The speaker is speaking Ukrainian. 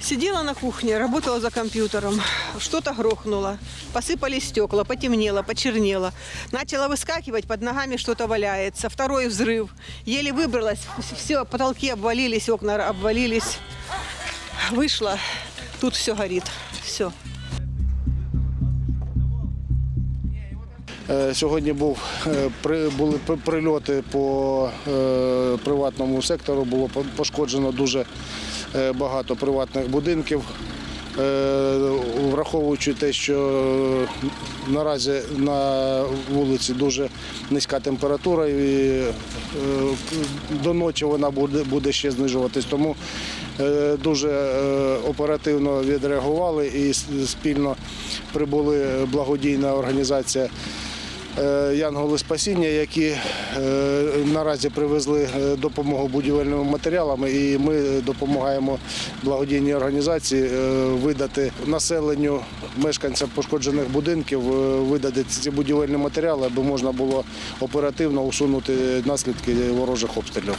Сидела на кухне, работала за компьютером. Что-то грохнуло. Посыпались стекла, потемнело, почернело. Начала выскакивать, под ногами что-то валяется. Второй взрыв. Еле выбралась. Все, потолки обвалились, окна обвалились. Вышла. Тут все горит. Все. Сьогодні був, е, були прильоти по е, приватному сектору, було пошкоджено дуже е, багато приватних будинків. Е, Враховуючи те, що е, наразі на вулиці дуже низька температура і е, до ночі вона буде, ще знижуватись. Тому е, дуже е, оперативно відреагували і спільно прибули благодійна організація е, Янголи Спасіння, які е, наразі привезли е, допомогу будівельними матеріалами, і ми допомагаємо благодійній організації е, видати населенню мешканцям пошкоджених будинків, е, видати ці будівельні матеріали, аби можна було оперативно усунути наслідки ворожих обстрілів.